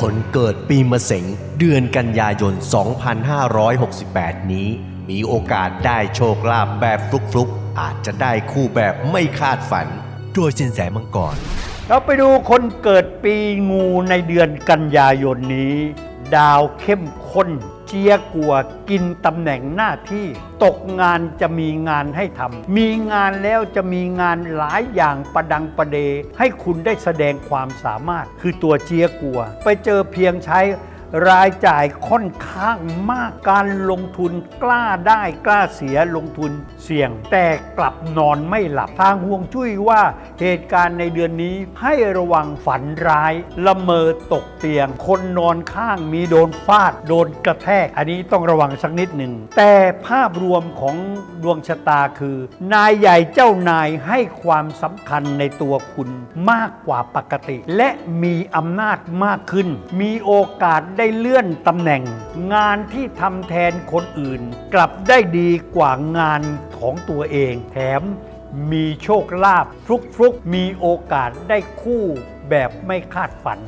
คนเกิดปีมะเสงเดือนกันยายน 2568 นี้ มีโอกาสได้โชคลาภแบบฟลุกๆ อาจจะได้คู่แบบไม่คาดฝัน โดยสินแสมังกรเราไปดูคนเกิดปีงูในเดือนกันยายนนี้ ดาวเข้มข้น เจียกัวกินตำแหน่งหน้าที่ ตกงานจะมีงานให้ทำมีงานแล้วจะมีงานหลายอย่างประดังประเด ให้คุณได้แสดงความสามารถ คือตัวเจียกัว ไปเจอเพียงใช้ รายจ่ายค่อนข้างมากการลงทุนกล้าได้กล้าเสียลงทุนเสี่ยง แต่กลับนอนไม่หลับทางห่วงจุ้ยว่าเหตุการณ์ในเดือนนี้ให้ระวังฝันร้าย ละเมอตกเตียง คนนอนข้างมีโดนฟาด โดนกระแทก อันนี้ต้องระวังสักนิดหนึ่ง แต่ภาพรวมของดวงชะตาคือ นายใหญ่เจ้านายให้ความสำคัญในตัวคุณมากกว่าปกติ และมีอำนาจมากขึ้น มีโอกาสได้เลื่อนตำแหน่ง งานที่ทำแทนคนอื่น กลับได้ดีกว่างานของตัวเอง แถมมีโชคลาภฟลุกๆ มีโอกาสได้คู่แบบไม่คาดฝัน